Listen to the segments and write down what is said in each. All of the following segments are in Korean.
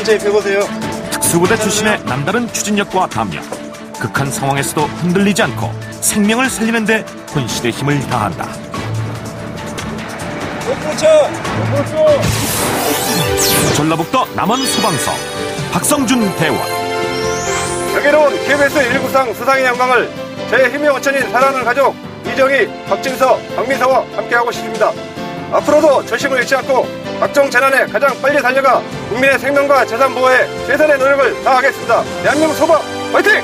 단체에 펴보세요. 특수부대 출신의 남다른 추진력과 담력, 극한 상황에서도 흔들리지 않고 생명을 살리는데 혼신의 힘을 다한다. 전라북도 남원 소방서 박성준 대원 여기로운 KBS 193 수상의 영광을 제 힘의 원천인 사랑하는 가족 이정희, 박진서, 박민서와 함께하고 싶습니다. 앞으로도 저심을 잃지 않고 각종 재난에 가장 빨리 달려가 국민의 생명과 재산 보호에 최선의 노력을 다하겠습니다. 대한민국 소방 화이팅!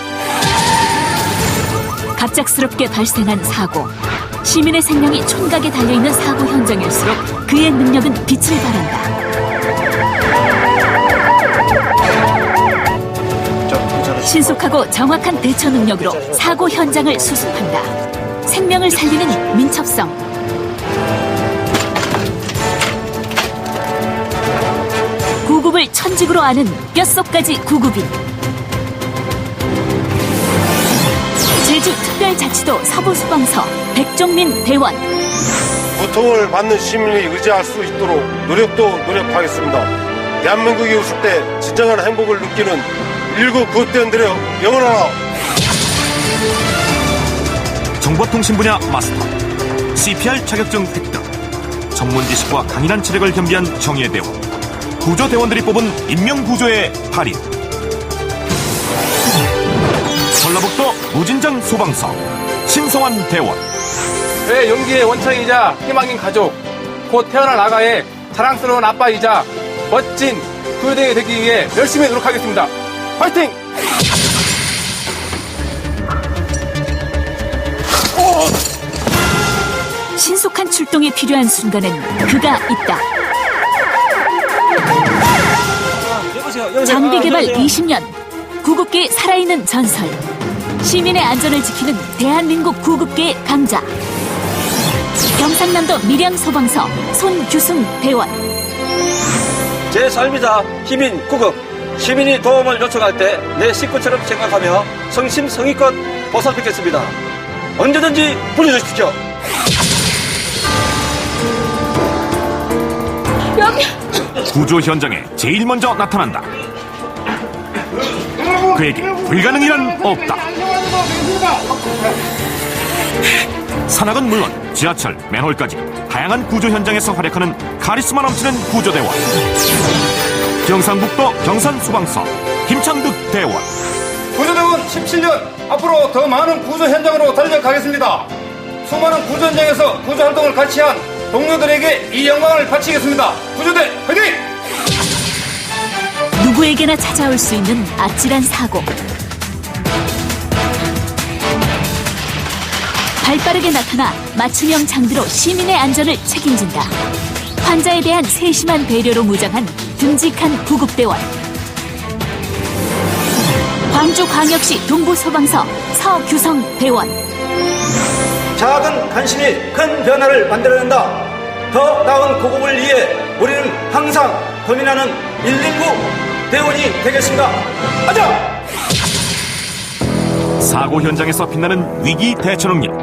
갑작스럽게 발생한 사고. 시민의 생명이 촌각에 달려있는 사고 현장일수록 그의 능력은 빛을 발한다. 신속하고 정확한 대처 능력으로 사고 현장을 수습한다. 생명을 살리는 민첩성. 을 천직으로 아는 뼛속까지 구급인. 제주특별자치도 서부수방서 백종민 대원. 고통을 받는 시민이 의지할 수 있도록 노력도 노력하겠습니다. 대한민국이 웃을 때 진정한 행복을 느끼는 1구 구급대원들의 영원한 정보통신 분야 마스터, CPR 자격증 획득, 전문 지식과 강인한 체력을 겸비한 정예 대원, 구조대원들이 뽑은 인명구조의 달인. 전라북도 무진장 소방서 신성환 대원. 내 용기의 원천이자 희망인 가족, 곧 태어날 아가의 자랑스러운 아빠이자 멋진 구조대원이 되기 위해 열심히 노력하겠습니다. 화이팅! 신속한 출동이 필요한 순간엔 그가 있다. 장비 개발 20년. 구급계의 살아있는 전설. 시민의 안전을 지키는 대한민국 구급계의 강자. 경상남도 밀양소방서 손규승 대원. 제 삶이자 힘인 구급 시민이 도움을 요청할 때 내 식구처럼 생각하며 성심성의껏 보살피겠습니다. 언제든지 불러주십시오. 구조 현장에 제일 먼저 나타난다. 그에게 불가능이란 없다. 산악은 물론 지하철, 맨홀까지 다양한 구조 현장에서 활약하는 카리스마 넘치는 구조대원. 경상북도 경산소방서 김창득 대원. 구조대원 17년 앞으로 더 많은 구조 현장으로 달려가겠습니다. 수많은 구조 현장에서 구조 활동을 같이 한 동료들에게 이 영광을 바치겠습니다. 구조대 화이팅! 누구에게나 찾아올 수 있는 아찔한 사고. 발빠르게 나타나 맞춤형 장비로 시민의 안전을 책임진다. 환자에 대한 세심한 배려로 무장한 듬직한 구급대원. 광주광역시 동부소방서 서규성 대원. 작은 관심이 큰 변화를 만들어낸다. 더 나은 구급을 위해 우리는 항상 고민하는 119 대원이 되겠습니다. 가자! 사고 현장에서 빛나는 위기 대처 능력.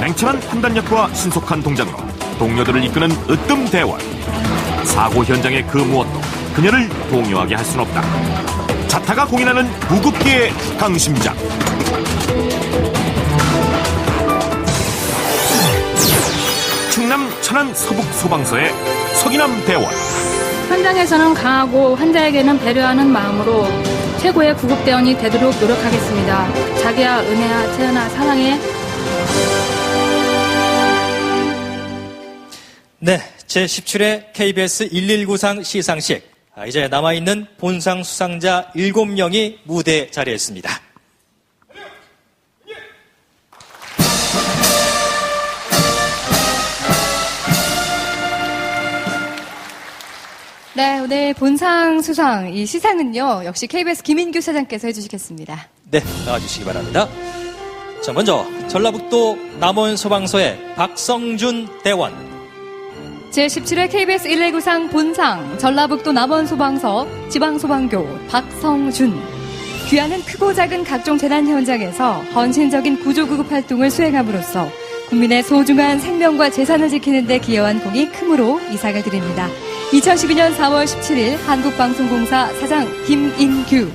냉철한 판단력과 신속한 동작으로 동료들을 이끄는 으뜸 대원. 사고 현장의 그 무엇도 그녀를 동요하게 할 수는 없다. 자타가 공인하는 무급기의 강심장. 충남 천안 서북 소방서의 서기남 대원. 현장에서는 강하고 환자에게는 배려하는 마음으로 최고의 구급대원이 되도록 노력하겠습니다. 자기야, 은혜야, 채연아, 사랑해. 네, 제17회 KBS 1193 시상식. 아, 이제 남아있는 본상 수상자 7명이 무대 자리에 있습니다. 네, 오늘 본상 수상 이 시상은요 역시 KBS 김인규 사장께서 해주시겠습니다. 네, 나와주시기 바랍니다. 자, 먼저 전라북도 남원 소방서의 박성준 대원. 제17회 KBS 1193 본상 전라북도 남원 소방서 지방소방교 박성준 귀하는 크고 작은 각종 재난 현장에서 헌신적인 구조구급 활동을 수행함으로써 국민의 소중한 생명과 재산을 지키는 데 기여한 공이 크므로 이상을 드립니다. 2012년 4월 17일 한국방송공사 사장 김인규.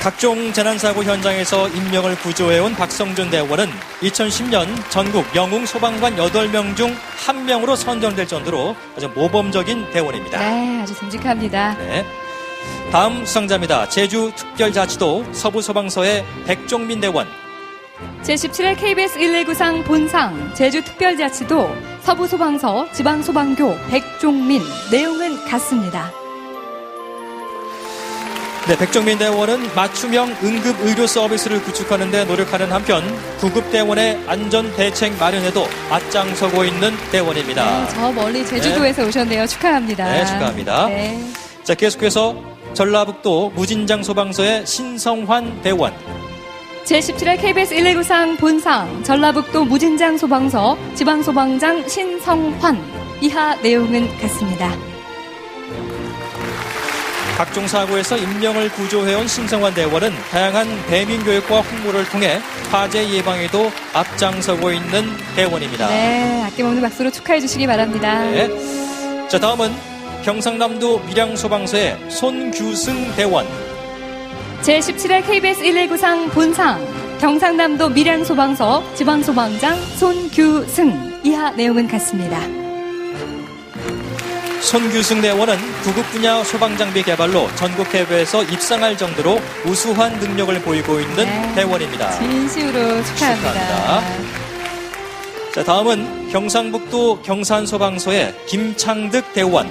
각종 재난사고 현장에서 인명을 구조해온 박성준 대원은 2010년 전국 영웅 소방관 8명 중 1명으로 선정될 정도로 아주 모범적인 대원입니다. 네, 아주 듬직합니다. 네. 다음 수상자입니다. 제주 특별자치도 서부소방서의 백종민 대원. 제17회 KBS 119상 본상 제주특별자치도 서부소방서 지방소방교 백종민 내용은 같습니다. 네, 백종민 대원은 맞춤형 응급 의료 서비스를 구축하는 데 노력하는 한편 구급 대원의 안전 대책 마련에도 앞장서고 있는 대원입니다. 네, 저 멀리 제주도에서 오셨네요. 축하합니다. 네, 축하합니다. 네. 자, 계속해서 전라북도 무진장 소방서의 신성환 대원. 제17회 KBS 119상 본상 전라북도 무진장 소방서 지방소방장 신성환 이하 내용은 같습니다. 각종 사고에서 인명을 구조해온 신성환 대원은 다양한 배민 교육과 홍보를 통해 화재 예방에도 앞장서고 있는 대원입니다. 네, 아낌없는 박수로 축하해 주시기 바랍니다. 네. 자, 다음은 경상남도 밀양소방서의 손규승 대원. 제17회 KBS 119상 본상 경상남도 밀양소방서 지방소방장 손규승 이하 내용은 같습니다. 손규승 대원은 구급 분야 소방장비 개발로 전국 해외에서 입상할 정도로 우수한 능력을 보이고 있는 네. 대원입니다. 진심으로 축하합니다. 축하합니다. 자, 다음은 경상북도 경산소방서의 김창득 대원.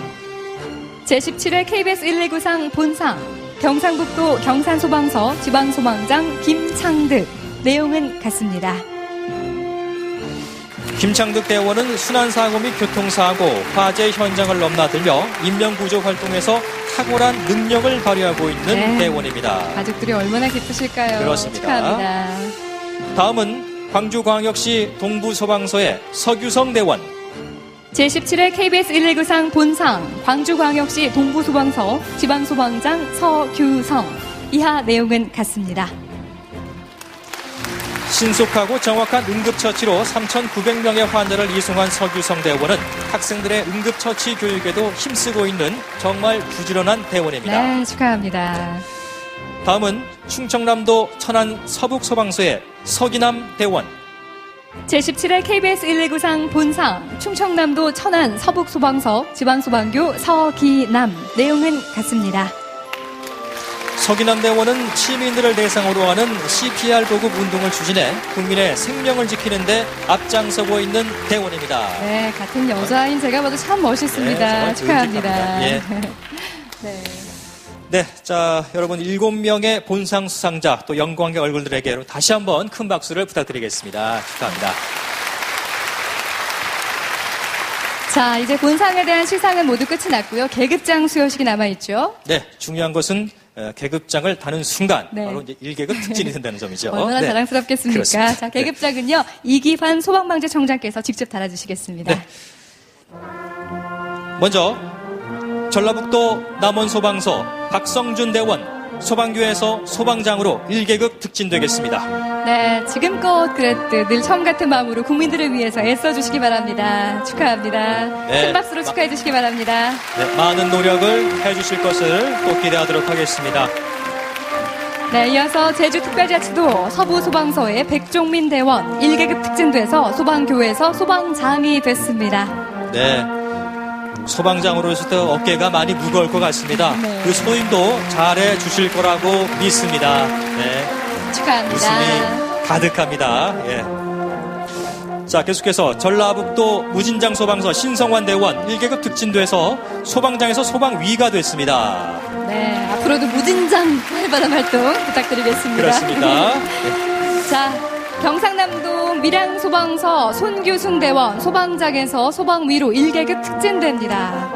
제17회 KBS 119상 본상 경상북도 경산소방서 지방소방장 김창득 내용은 같습니다. 김창득 대원은 순환사고 및 교통사고, 화재 현장을 넘나들며 인명구조 활동에서 탁월한 능력을 발휘하고 있는 네. 대원입니다. 가족들이 얼마나 기쁘실까요? 그렇습니다. 축하합니다. 다음은 광주광역시 동부소방서의 서규성 대원. 제17회 KBS 119상 본상 광주광역시 동부소방서 지방소방장 서규성 이하 내용은 같습니다. 신속하고 정확한 응급처치로 3,900명의 환자를 이송한 서규성 대원은 학생들의 응급처치 교육에도 힘쓰고 있는 정말 부지런한 대원입니다. 네, 축하합니다. 다음은 충청남도 천안 서북소방서의 서기남 대원. 제17회 KBS 119상 본상 충청남도 천안 서북소방서 지방소방교 서기남 내용은 같습니다. 서기남 대원은 시민들을 대상으로 하는 CPR 보급 운동을 추진해 국민의 생명을 지키는데 앞장서고 있는 대원입니다. 네, 같은 여자인 제가 봐도 참 멋있습니다. 네, 축하합니다. 듬직합니다. 네. 네, 자 여러분 일곱 명의 본상 수상자 또 영광의 얼굴들에게 다시 한번 큰 박수를 부탁드리겠습니다. 축하합니다. 자, 이제 본상에 대한 시상은 모두 끝이 났고요. 계급장 수여식이 남아있죠. 네, 중요한 것은 어, 계급장을 다는 순간 네. 바로 이제 1계급 특진이 된다는 점이죠. 얼마나 네. 자랑스럽겠습니까? 그렇습니다. 자, 계급장은요, 이기환 소방방재 청장께서 직접 달아주시겠습니다. 네. 먼저 전라북도 남원소방서 박성준 대원 소방교에서 소방장으로 1계급 특진되겠습니다. 네, 지금껏 그랬듯 늘 처음 같은 마음으로 국민들을 위해서 애써주시기 바랍니다. 축하합니다. 네. 큰 박수로 축하해 주시기 바랍니다. 네, 많은 노력을 해주실 것을 또 기대하도록 하겠습니다. 네, 이어서 제주특별자치도 서부소방서의 백종민 대원 1계급 특진돼서 소방교에서 소방장이 됐습니다. 네. 소방장으로서 어깨가 많이 무거울 것 같습니다. 네. 그 소임도 잘해 주실 거라고 믿습니다. 네. 축하합니다. 웃음이 가득합니다. 예. 자, 계속해서 전라북도 무진장 소방서 신성환 대원 1계급 특진돼서 소방장에서 소방위가 됐습니다. 네, 앞으로도 무진장 활발한 활동 부탁드리겠습니다. 그렇습니다. 네. 자, 경상남도 밀양소방서 손규승 대원 소방장에서 소방위로 1계급 특진됩니다.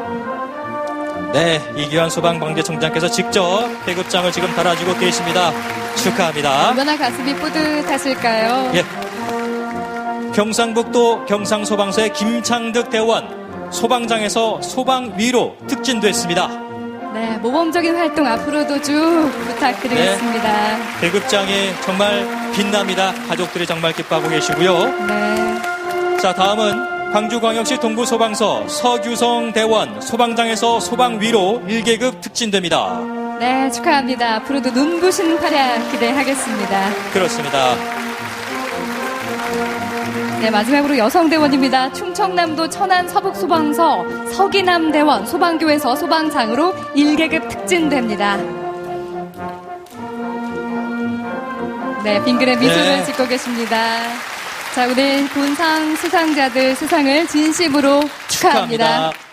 네, 이기환 소방방재청장께서 직접 계급장을 지금 달아주고 계십니다. 축하합니다. 얼마나 가슴이 뿌듯하실까요? 예. 경상북도 경상소방서의 김창득 대원 소방장에서 소방위로 특진됐습니다. 네, 모범적인 활동 앞으로도 쭉 부탁드리겠습니다. 계급장이 정말 빛납니다. 가족들이 정말 기뻐하고 계시고요. 네. 자, 다음은 광주광역시 동부소방서 서규성 대원 소방장에서 소방위로 1계급 특진됩니다. 네, 축하합니다. 앞으로도 눈부신 활약 기대하겠습니다. 그렇습니다. 네, 마지막으로 여성대원입니다. 충청남도 천안 서북소방서 서기남 대원 소방교에서 소방장으로 1계급 특진됩니다. 네, 빙그레 미소를 네. 짓고 계십니다. 자, 오늘 본상 수상자들 수상을 진심으로 축하합니다. 축하합니다.